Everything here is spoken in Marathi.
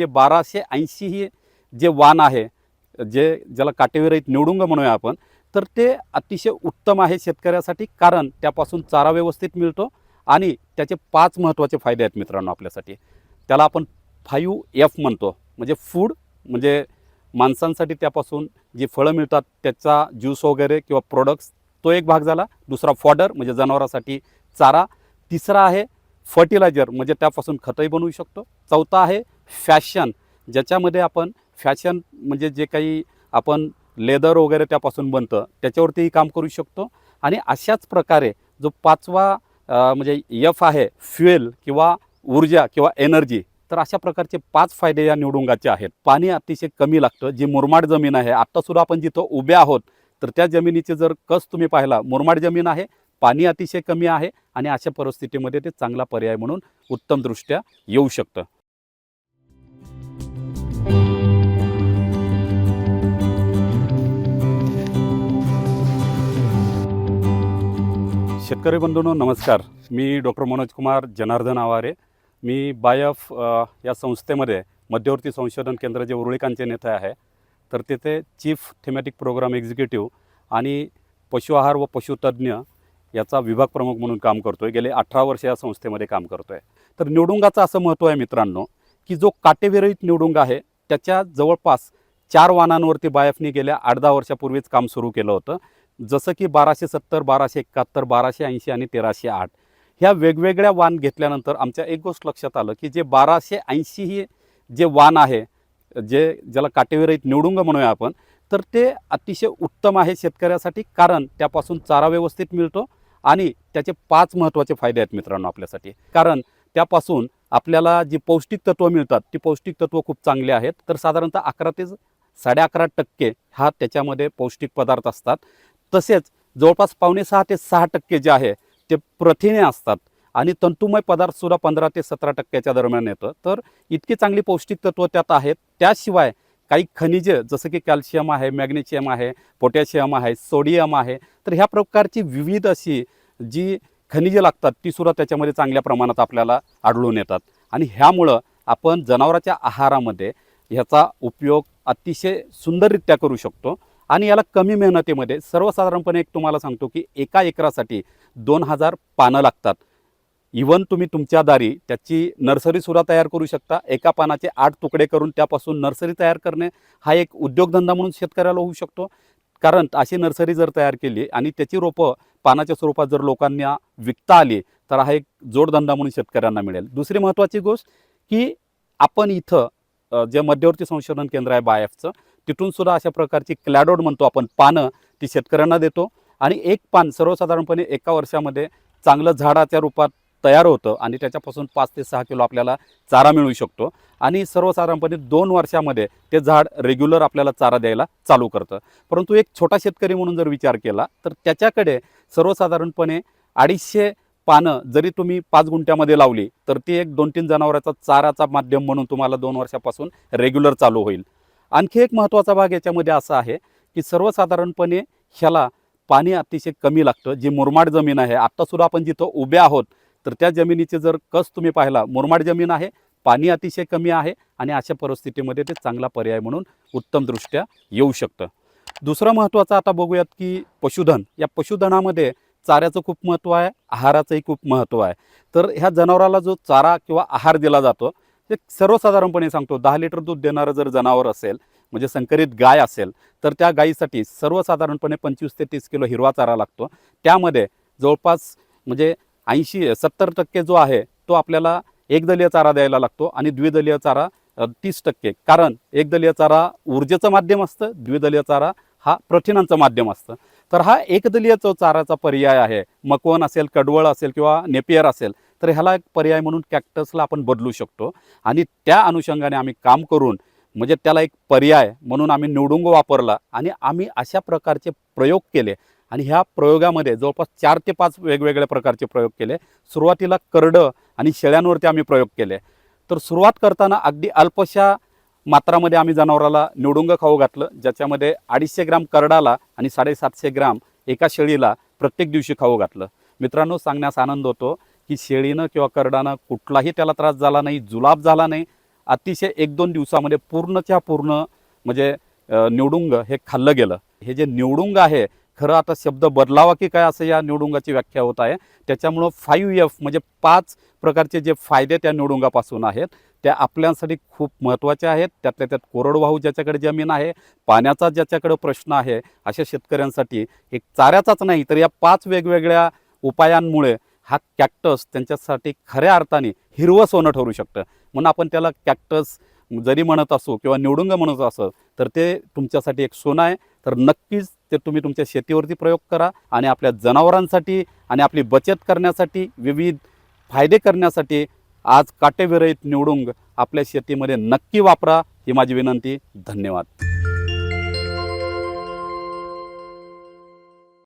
जे बाराशे ऐंशी ही जे वाण आहे जे ज्याला काटेविरहित निवडुंग म्हणूया आपण तर ते अतिशय उत्तम आहे शेतकऱ्यासाठी कारण त्यापासून चारा व्यवस्थित मिळतो आणि त्याचे पाच महत्त्वाचे फायदे आहेत मित्रांनो आपल्यासाठी. त्याला आपण फायू एफ म्हणतो म्हणजे फूड म्हणजे माणसांसाठी त्यापासून जी फळं मिळतात त्याचा ज्यूस वगैरे किंवा प्रोडक्ट्स तो एक भाग झाला. दुसरा फॉडर म्हणजे जनावरांसाठी चारा. तिसरा आहे फर्टिलायझर म्हणजे त्यापासून खतही बनवू शकतो. चौथा आहे फॅशन ज्याच्यामध्ये आपण फॅशन म्हणजे जे काही आपण लेदर वगैरे त्यापासून बनतं त्याच्यावरतीही काम करू शकतो. आणि अशाच प्रकारे जो पाचवा म्हणजे यफ आहे फ्युएल किंवा ऊर्जा किंवा एनर्जी तर अशा प्रकारचे पाच फायदे या निवडुंगाचे आहेत. पाणी अतिशय कमी लागतं जी मुरमाड जमीन आहे आत्तासुद्धा आपण जिथं उभे आहोत तर त्या जमिनीचे जर कस तुम्ही पाहिला मुरमाड जमीन आहे पाणी अतिशय कमी आहे आणि अशा परिस्थितीमध्ये ते चांगला पर्याय म्हणून उत्तमदृष्ट्या येऊ शकतं. शेतकरी बंधूंनो नमस्कार. मी डॉक्टर मनोज कुमार जनार्दन आवारे. मी बायफ या संस्थेमध्ये मध्यवर्ती संशोधन केंद्र जे उरुळीकांचे नेते आहे तर तेथे चीफ थेमॅटिक प्रोग्राम एक्झिक्युटिव्ह आणि पशु आहार व पशुतज्ञ याचा विभाग प्रमुख म्हणून काम करतो आहे गेले अठरा वर्ष या संस्थेमध्ये काम करतो आहे तर निवडुंगाचं असं महत्त्व आहे मित्रांनो की जो काटेविरहित निवडुंग आहे त्याच्या जवळपास चार वाहनांवरती बायफनी गेल्या आठ दहा वर्षापूर्वीच काम सुरू केलं होतं. जसं की बाराशे सत्तर बाराशे एकाहत्तर बाराशे ऐंशी आणि तेराशे आठ ह्या वेगवेगळ्या वाण घेतल्यानंतर आमच्या एक गोष्ट लक्षात आलं की जे बाराशे ऐंशी ही जे वाण आहे जे ज्याला काटेविरहित निवडुंग म्हणूया आपण तर ते अतिशय उत्तम आहे शेतकऱ्यासाठी कारण त्यापासून चारा व्यवस्थित मिळतो आणि त्याचे पाच महत्त्वाचे फायदे आहेत मित्रांनो आपल्यासाठी. कारण त्यापासून आपल्याला जी पौष्टिक तत्त्व मिळतात ती पौष्टिक तत्त्व खूप चांगली आहेत. तर साधारणतः अकरा ते साडे अकरा टक्के हा त्याच्यामध्ये पौष्टिक पदार्थ असतात. तसेच जवळपास पावणे सहा ते सहा टक्के जे आहे ते प्रथिने असतात आणि तंतुमय पदार्थसुद्धा पंधरा ते सतरा टक्क्याच्या दरम्यान येतं. तर इतकी चांगली पौष्टिक तत्त्व त्यात आहेत. त्याशिवाय काही खनिजे जसं की कॅल्शियम आहे मॅग्नेशियम आहे पोटॅशियम आहे सोडियम आहे तर ह्या प्रकारची विविध अशी जी खनिजे लागतात ती सुद्धा त्याच्यामध्ये चांगल्या प्रमाणात आपल्याला आढळून येतात. आणि ह्यामुळं आपण जनावराच्या आहारामध्ये ह्याचा उपयोग अतिशय सुंदररित्या करू शकतो. आणि याला कमी मेहनतीमध्ये सर्वसाधारणपणे एक तुम्हाला सांगतो की एका एकरासाठी दोन हजार पानं लागतात. इवन तुम्ही तुमच्या दारी त्याची नर्सरीसुद्धा तयार करू शकता. एका पानाचे आठ तुकडे करून त्यापासून नर्सरी तयार करणे हा एक उद्योगधंदा म्हणून शेतकऱ्याला होऊ शकतो. कारण अशी नर्सरी जर तयार केली आणि त्याची रोपं पानाच्या स्वरूपात जर लोकांना विकता आली तर हा एक जोडधंदा म्हणून शेतकऱ्यांना मिळेल. दुसरी महत्त्वाची गोष्ट की आपण इथं जे मध्यवर्ती संशोधन केंद्र आहे बायफचं तिथून सुद्धा अशा प्रकारची क्लॅडोड म्हणतो आपण पानं ती शेतकऱ्यांना देतो. आणि एक पान सर्वसाधारणपणे एका वर्षामध्ये चांगलं झाडाच्या रूपात तयार होतं आणि त्याच्यापासून पाच ते सहा किलो आपल्याला चारा मिळू शकतो. आणि सर्वसाधारणपणे दोन वर्षामध्ये ते झाड रेग्युलर आपल्याला चारा द्यायला चालू करतं. परंतु एक छोटा शेतकरी म्हणून जर विचार केला तर त्याच्याकडे सर्वसाधारणपणे अडीचशे पानं जरी तुम्ही पाच गुंठ्यामध्ये लावली तर ती एक दोन तीन जनावराचा चाराचा माध्यम म्हणून तुम्हाला दोन वर्षापासून रेग्युलर चालू होईल. आणखी एक महत्त्वाचा भाग याच्यामध्ये असा आहे की सर्वसाधारणपणे ह्याला पाणी अतिशय कमी लागतं. जी मुरमाड जमीन आहे आत्तासुद्धा आपण जिथं उभे आहोत तर त्या जमिनीचे जर कस तुम्ही पाहिला मुरमाड जमीन आहे पाणी अतिशय कमी आहे आणि अशा परिस्थितीमध्ये ते चांगला पर्याय म्हणून उत्तमदृष्ट्या येऊ शकतं. दुसरं महत्त्वाचं आता बघूयात की पशुधन. या पशुधनामध्ये चाऱ्याचं खूप महत्त्व आहे आहाराचंही खूप महत्त्व आहे. तर ह्या जनावराला जो चारा किंवा आहार दिला जातो ते सर्वसाधारणपणे सांगतो दहा लिटर दूध देणारं जर जनावर असेल म्हणजे संकरित गाय असेल तर त्या गायीसाठी सर्वसाधारणपणे पंचवीस ते तीस किलो हिरवा चारा लागतो. त्यामध्ये जवळपास म्हणजे ऐंशी सत्तर टक्के जो आहे तो आपल्याला एकदलीय चारा द्यायला लागतो आणि द्विदलीय चारा तीस टक्के. कारण एकदलीय चारा ऊर्जेचं माध्यम असतं द्विदलीय चारा हा प्रथिनांचं माध्यम असतं. तर हा एकदलीय जो चाराचा पर्याय आहे मकवण असेल कडवळ असेल किंवा नेपियर असेल तर ह्याला एक पर्याय म्हणून कॅक्टसला आपण बदलू शकतो. आणि त्या अनुषंगाने आम्ही काम करून म्हणजे त्याला एक पर्याय म्हणून आम्ही निवडुंग वापरला आणि आम्ही अशा प्रकारचे प्रयोग केले. आणि ह्या प्रयोगामध्ये जवळपास चार ते पाच वेगवेगळ्या प्रकारचे प्रयोग केले. सुरुवातीला करडं आणि शेळ्यांवरती आम्ही प्रयोग केले. तर सुरुवात करताना अगदी अल्पशा मात्रामध्ये आम्ही जनावराला निवडुंग खाऊ घातलं ज्याच्यामध्ये अडीचशे ग्राम करडाला आणि साडेसातशे ग्राम एका शेळीला प्रत्येक दिवशी खाऊ घातलं. मित्रांनो सांगण्यास आनंद होतो. की शेळीनं किंवा करडानं कुठलाही त्याला त्रास झाला नाही जुलाब झाला नाही अतिशय एक दोन दिवसामध्ये पूर्णच्या पूर्ण म्हणजे निवडुंग हे खाल्लं गेलं. हे जे निवडुंग आहे खरं आता शब्द बदलावा की काय असं या निवडुंगाची व्याख्या होत आहे. त्याच्यामुळं फाईव्ह एफ म्हणजे पाच प्रकारचे जे फायदे त्या निवडुंगापासून आहेत त्या आपल्यासाठी खूप महत्त्वाचे आहेत. त्यातल्या त्यात कोरडवाहू ज्याच्याकडे जमीन आहे पाण्याचा ज्याच्याकडे प्रश्न आहे अशा शेतकऱ्यांसाठी एक चाऱ्याचाच नाही तर या पाच वेगवेगळ्या उपायांमुळे हा कॅक्टस त्यांच्यासाठी खऱ्या अर्थाने हिरवं सोनं ठरू शकतं. म्हणून आपण त्याला कॅक्टस जरी म्हणत असो किंवा निवडुंग म्हणत असो तर ते तुमच्यासाठी एक सोनं आहे. तर नक्कीच ते तुम्ही तुमच्या शेतीवरती प्रयोग करा आणि आपल्या जनावरांसाठी आणि आपली बचत करण्यासाठी विविध फायदे करण्यासाठी आज काटेविरहित निवडुंग आपल्या शेतीमध्ये नक्की वापरा ही माझी विनंती. धन्यवाद.